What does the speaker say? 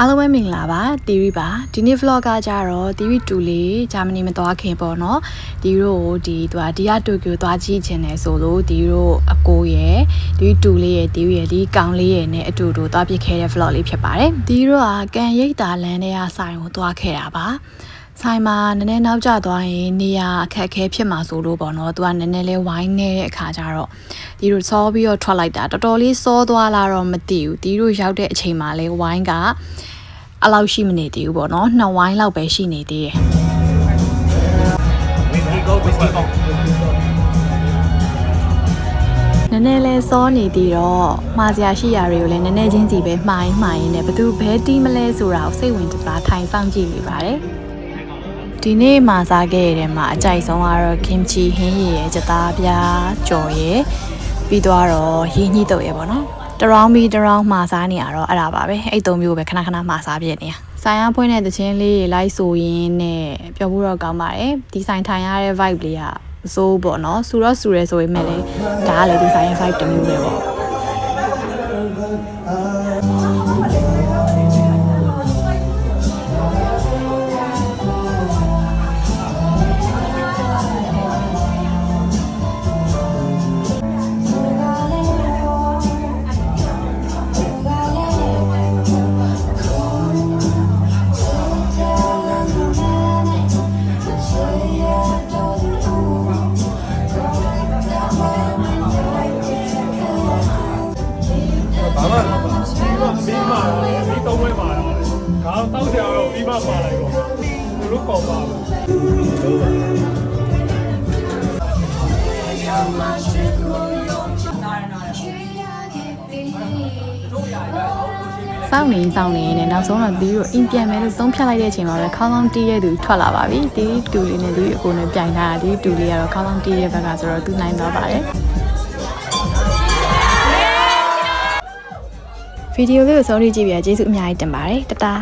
အားလုံးပဲမင်္ဂလာပါတီရီပါဒီနေ့ vlog ကကြတော့တီရီတူလေးဂျာမနီမသွားခင်ပေါ့နော်တီတို့ကိုဒီသူကဒီကတိုကျိုသွားကြည့်ချင်တယ်ဆိုလို့တီတို့အကိုရယ်တီတူလေးရယ်တီရယ်ဒီကောင်လေးရယ်နဲ့အတူတူသွားပြခဲ့တဲ့ vlog လေးဖြစ်ပါတယ်တီတို့ကကန်ရိတ်တာလမ်းထဲကဆိုင်ကိုသွားခဲ့တာပါ ဆိုင်မှာနည်းနည်းနောက်ကျသွားရင်နေရာအခက်အခဲဖြစ်မှာဆိုလို့ပေါ့နော်သူကနည်းနည်းလေးဝိုင်းနေတဲ့အခါကျတော့ဒီလိုစောပြီးတော့ထွက်လိုက်တာတော်တော်လေးစောသွားလာတော့မသိဘူးဒီလိုရောက်တဲ့အချိန်မှာလဲဝိုင်းကအလောက်ရှိမနေသေးဘူးပေါ့နော်နှစ်ဝိုင်းလောက်ပဲရှိနေသေးတယ် Whisky go, whisky go. နည်းနည်းလဲစောနေသေးတော့မှားစရာရှိရာတွေကိုလည်းနည်းနည်းချင်းစီပဲမှားရင်မှားရင်လည်းဘသူဘဲတီးမလဲဆိုတာကိုစိတ်ဝင်စားထိုင်ဆောင်ကြည့်နေပါတယ် ဒီနေ့မှာစားခဲ့ရတဲ့မှာအကြိုက်ဆုံးကတော့ kimchi ဟင်းရည်ရဲ့ကြသားပြားကြော်ရယ်ပြီးတော့ရင်းညှိတုပ်ရယ်ပေါ့နော်တရောင်းပြီးတရောင်းမှာစားနေရတော့အဲ့ဒါပါပဲအဲ့သုံးမျိုးပဲခဏခဏမှာစားပြနေရဆိုင်ရဖွင့်တဲ့သချင်းလေးတွေလိုက်ဆိုရင်းနဲ့ပျော်ဖို့တော့ကောင်းပါတယ်ဒီဆိုင်ထိုင်ရတဲ့ vibe လေးကစိုးပေါ့နော်စူတော့စူရဲဆိုပေမဲ့လည်းဒါကလည်းဒီဆိုင်ရဲ့ vibe တစ်မျိုးပဲပေါ့ ပြီးမှပြီးတော့ဝဲမှာတော့တောက်ကြတော့ပြီးမှပါလိုက်တော့သူတို့ကောက်ပါဘူးစောင့်နေစောင့်နေနဲ့နောက်ဆုံးတော့ဒီကိုအိမ်ပြန်မယ်လို့သုံးဖြတ်လိုက်တဲ့အချိန်မှာပဲခေါင်းလောင်းတီးရဲ့သူထွက်လာပါပြီဒီတူလေးနဲ့ဒီအကိုနဲ့ပြိုင်ထားတာဒီတူလေးကတော့ခေါင်းလောင်းတီးရဲ့ဘက်ကဆိုတော့သူနိုင်သွားပါတယ် ဗီဒီယိုလေးကိုဆုံးဖြတ်ကြည့်ပြကျေးဇူးအများကြီးတင်ပါတယ်တတား